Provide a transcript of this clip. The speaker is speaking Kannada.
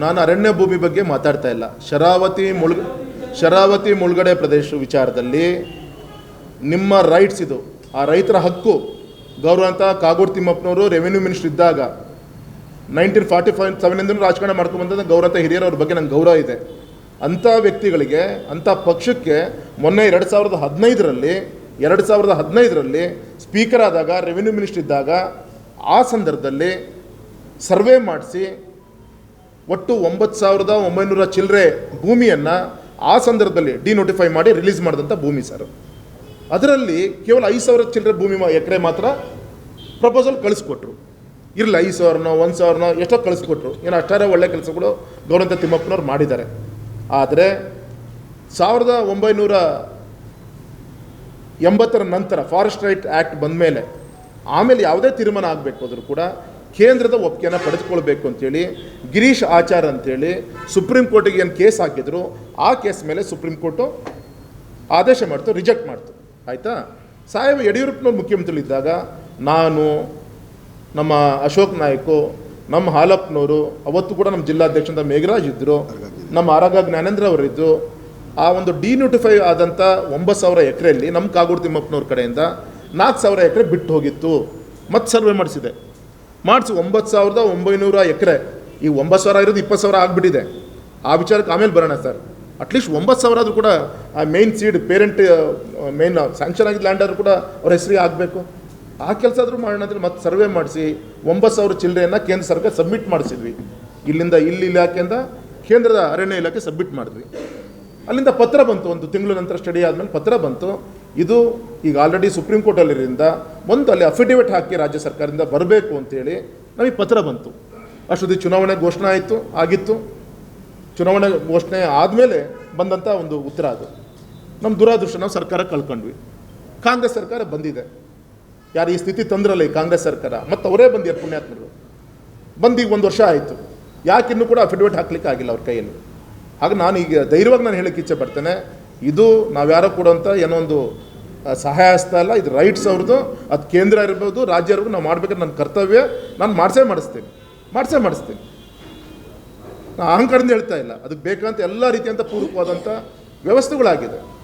ನಾನು ಅರಣ್ಯ ಭೂಮಿ ಬಗ್ಗೆ ಮಾತಾಡ್ತಾ ಇಲ್ಲ. ಶರಾವತಿ ಮುಳುಗ ಶರಾವತಿ ಮುಳುಗಡೆ ಪ್ರದೇಶ ವಿಚಾರದಲ್ಲಿ ನಿಮ್ಮ ರೈಟ್ಸ್ ಇದು. ಆ ರೈತರ ಹಕ್ಕು. ಗೌರವಂತ ಕಾಗೋಡು ತಿಮ್ಮಪ್ಪನವರು ರೆವೆನ್ಯೂ ಮಿನಿಸ್ಟರ್ ಇದ್ದಾಗ ನೈನ್ಟೀನ್ ಫಾರ್ಟಿ ಫೈವ್ ಸೆವೆನಿಂದ ರಾಜಕಾರಣ ಮಾಡ್ಕೊಂಡು ಬಂದ ಗೌರವಂತ ಹಿರಿಯರವ್ರ ಬಗ್ಗೆ ನಂಗೆ ಗೌರವ ಇದೆ. ಅಂಥ ವ್ಯಕ್ತಿಗಳಿಗೆ, ಅಂಥ ಪಕ್ಷಕ್ಕೆ ಮೊನ್ನೆ ಎರಡು ಸಾವಿರದ ಹದಿನೈದರಲ್ಲಿ, ಎರಡು ಸಾವಿರದ ಹದಿನೈದರಲ್ಲಿ ಸ್ಪೀಕರ್ ಆದಾಗ ರೆವೆನ್ಯೂ ಮಿನಿಸ್ಟರ್ ಇದ್ದಾಗ ಆ ಸಂದರ್ಭದಲ್ಲಿ ಸರ್ವೆ ಮಾಡಿಸಿ ಒಟ್ಟು ಒಂಬತ್ತು ಸಾವಿರದ ಒಂಬೈನೂರ ಚಿಲ್ಲರೆ ಭೂಮಿಯನ್ನು ಆ ಸಂದರ್ಭದಲ್ಲಿ ಡಿನೋಟಿಫೈ ಮಾಡಿ ರಿಲೀಸ್ ಮಾಡಿದಂಥ ಭೂಮಿ ಸರ್ ಅದರಲ್ಲಿ ಕೇವಲ ಐದು ಸಾವಿರ ಚಿಲ್ಲರೆ ಭೂಮಿ ಎಕರೆ ಮಾತ್ರ ಪ್ರಪೋಸಲ್ ಕಳಿಸ್ಕೊಟ್ರು. ಇರಲಿ, ಐದು ಸಾವಿರನೋ, ಒಂದು ಸಾವಿರನೋ, ಎಷ್ಟೋ ಕಳಿಸ್ಕೊಟ್ರು. ಏನೋ ಅಷ್ಟಾರೆ ಒಳ್ಳೆ ಕೆಲಸಗಳು ಗೌರಂತ ತಿಮ್ಮಪ್ಪನವ್ರು ಮಾಡಿದ್ದಾರೆ. ಆದರೆ ಸಾವಿರದ ಒಂಬೈನೂರ ಎಂಬತ್ತರ ನಂತರ ಫಾರೆಸ್ಟ್ ರೈಟ್ ಆ್ಯಕ್ಟ್ ಬಂದ ಮೇಲೆ ಆಮೇಲೆ ಯಾವುದೇ ತೀರ್ಮಾನ ಆಗಬೇಕು ಆದರೂ ಕೂಡ ಕೇಂದ್ರದ ಒಪ್ಪಿಗೆಯನ್ನು ಪಡೆದುಕೊಳ್ಬೇಕು ಅಂತೇಳಿ, ಗಿರೀಶ್ ಆಚಾರ್ ಅಂತೇಳಿ ಸುಪ್ರೀಂ ಕೋರ್ಟಿಗೆ ಏನು ಕೇಸ್ ಹಾಕಿದ್ರು, ಆ ಕೇಸ್ ಮೇಲೆ ಸುಪ್ರೀಂ ಕೋರ್ಟು ಆದೇಶ ಮಾಡ್ತು, ರಿಜೆಕ್ಟ್ ಮಾಡ್ತು. ಆಯಿತಾ? ಸಾಹೇಬ್ ಯಡಿಯೂರಪ್ಪನವ್ರು ಮುಖ್ಯಮಂತ್ರಿಗಳಿದ್ದಾಗ ನಾನು, ನಮ್ಮ ಅಶೋಕ್ ನಾಯ್ಕು, ನಮ್ಮ ಹಾಲಪ್ಪನವರು, ಅವತ್ತು ಕೂಡ ನಮ್ಮ ಜಿಲ್ಲಾಧ್ಯಕ್ಷ ಮೇಘರಾಜ್ ಇದ್ದರು ನಮ್ಮ ಆರಾಗ ಜ್ಞಾನೇಂದ್ರ ಅವರಿದ್ದರು ಆ ಒಂದು ಡಿನೋಟಿಫೈ ಆದಂಥ ಒಂಬತ್ತು ಸಾವಿರ ಎಕರೆಯಲ್ಲಿ ನಮ್ಮ ಕಾಗೋಡು ತಿಮ್ಮಪ್ಪನವ್ರ ಕಡೆಯಿಂದ ನಾಲ್ಕು ಸಾವಿರ ಎಕರೆ ಬಿಟ್ಟು ಹೋಗಿತ್ತು. ಮತ್ತೆ ಸರ್ವೆ ಮಾಡಿಸಿದೆ. ಮಾಡಿಸಿ ಒಂಬತ್ತು ಸಾವಿರದ ಒಂಬೈನೂರ ಎಕರೆ. ಈ ಒಂಬತ್ತು ಸಾವಿರ ಇರೋದು ಇಪ್ಪತ್ತು ಸಾವಿರ ಆಗಿಬಿಟ್ಟಿದೆ. ಆ ವಿಚಾರಕ್ಕೆ ಆಮೇಲೆ ಬರೋಣ ಸರ್. ಅಟ್ಲೀಸ್ಟ್ ಒಂಬತ್ತು ಸಾವಿರ ಆದರೂ ಕೂಡ ಆ main seed parent main sanction ಆಗಿದ್ದ ಲ್ಯಾಂಡ್ ಆದರೂ ಕೂಡ ಅವ್ರ ಹೆಸರಿಗೆ ಆಗಬೇಕು. ಆ ಕೆಲಸ ಆದರೂ ಮಾಡೋಣ ಅಂದರೆ ಮತ್ತೆ ಸರ್ವೆ ಮಾಡಿಸಿ, ಒಂಬತ್ತು ಸಾವಿರ ಚಿಲ್ಲರೆಯನ್ನು ಕೇಂದ್ರ ಸರ್ಕಾರ ಸಬ್ಮಿಟ್ ಮಾಡಿಸಿದ್ವಿ. ಇಲ್ಲಿಂದ ಇಲ್ಲಿ ಇಲಾಖೆಯಿಂದ ಕೇಂದ್ರದ ಅರಣ್ಯ ಇಲಾಖೆ ಸಬ್ಮಿಟ್ ಮಾಡಿದ್ವಿ. ಅಲ್ಲಿಂದ ಪತ್ರ ಬಂತು, ಒಂದು ತಿಂಗಳ ನಂತರ ಸ್ಟಡಿ ಆದಮೇಲೆ ಪತ್ರ ಬಂತು. ಇದು ಈಗ ಆಲ್ರೆಡಿ ಸುಪ್ರೀಂ ಕೋರ್ಟಲ್ಲಿರೋದ್ರಿಂದ ಒಂದು ಅಲ್ಲಿ ಅಫಿಡೇವಿಟ್ ಹಾಕಿ ರಾಜ್ಯ ಸರ್ಕಾರದಿಂದ ಬರಬೇಕು ಅಂತೇಳಿ ನಮಗೆ ಪತ್ರ ಬಂತು. ಅಷ್ಟೊತ್ತಿ ಚುನಾವಣೆ ಘೋಷಣೆ ಆಯಿತು, ಆಗಿತ್ತು. ಚುನಾವಣೆ ಘೋಷಣೆ ಆದಮೇಲೆ ಬಂದಂಥ ಒಂದು ಉತ್ತರ ಅದು. ನಮ್ಮ ದುರಾದೃಷ್ಟ, ನಾವು ಸರ್ಕಾರ ಕಳ್ಕೊಂಡ್ವಿ. ಕಾಂಗ್ರೆಸ್ ಸರ್ಕಾರ ಬಂದಿದೆ. ಯಾರು ಈ ಸ್ಥಿತಿ ತಂದ್ರಲ್ಲ ಈ ಕಾಂಗ್ರೆಸ್ ಸರ್ಕಾರ? ಮತ್ತು ಅವರೇ ಬಂದಿದ್ದಾರೆ ಪುಣ್ಯಾತ್ಮರು. ಬಂದು ಈಗ ಒಂದು ವರ್ಷ ಆಯಿತು. ಯಾಕೆ ಇನ್ನೂ ಕೂಡ ಅಫಿಡವಿಟ್ ಹಾಕ್ಲಿಕ್ಕೆ ಆಗಿಲ್ಲ ಅವ್ರ ಕೈಯಲ್ಲಿ? ಹಾಗೆ ನಾನು ಈಗ ಧೈರ್ಯವಾಗಿ ನಾನು ಹೇಳಕ್ಕೆ ಇಚ್ಛೆ ಪಡ್ತೇನೆ ಇದು ನಾವ್ಯಾರೋ ಕೊಡುವಂಥ ಏನೋ ಒಂದು ಸಹಾಯ ಹಸ್ತ ಅಲ್ಲ, ಇದು ರೈಟ್ಸ್ ಅವ್ರದ್ದು ಅದು ಕೇಂದ್ರ ಇರ್ಬೋದು, ರಾಜ್ಯ ಇರ್ಬೋದು, ನಾವು ಮಾಡ್ಬೇಕಾದ್ರೆ ನನ್ನ ಕರ್ತವ್ಯ, ನಾನು ಮಾಡಿಸೇ ಮಾಡಿಸ್ತೀನಿ. ಮಾಡಿಸೇ ಮಾಡಿಸ್ತೀನಿ. ನಾನು ಅಹಂಕಾರದಿಂದ ಹೇಳ್ತಾ ಇಲ್ಲ. ಅದಕ್ಕೆ ಬೇಕಂತ ಎಲ್ಲ ರೀತಿಯಂಥ ಪೂರಕವಾದಂಥ ವ್ಯವಸ್ಥೆಗಳಾಗಿದೆ.